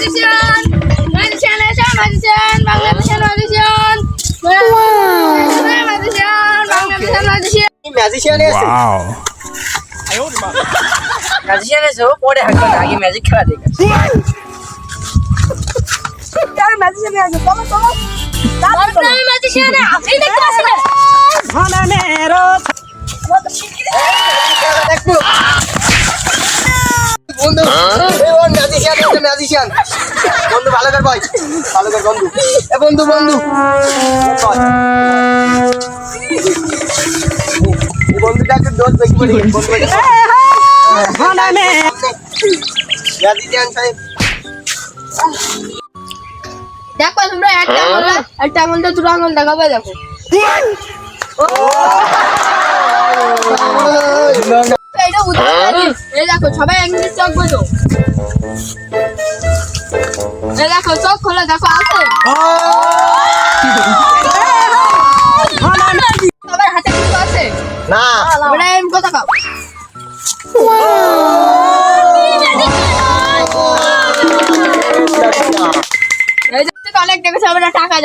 Magician magician এসে magician বাংলাদেশের magician magician বাংলাদেশের ম্যাজিশিয়ান ম্যাজিশিয়ানে আছে Wow. ম্যাজিশিয়ান এসো পরে হাঁকবে আগে ম্যাজিক খেলা দেখে বর্তমান ম্যাজিশিয়ান আপনি দেখতে পাচ্ছেন দেখো বন্ধু ম্যাজিশিয়ান বন্ধু ভালো কর ভাই ভালো কর বন্ধু। এ বন্ধু বন্ধু। বল। বন্ধুটা একটু দোষ করে বন্ধু ম্যাজিশিয়ান সাহেব। দেখো তোমরা একটা আঙুল একটা আঙুলটা দুটো আঙুল দেখাবে দেখো। এটা উদাহরণ এই দেখো সবাই ইংলিশ চোখ বোঝো। দেখো চোখ খোলা দেখো আছে সবার হাতে কিছু আছে? না। ওটা এম কথা কাও। এই যে অনেক দেখেছে আমরা টাকা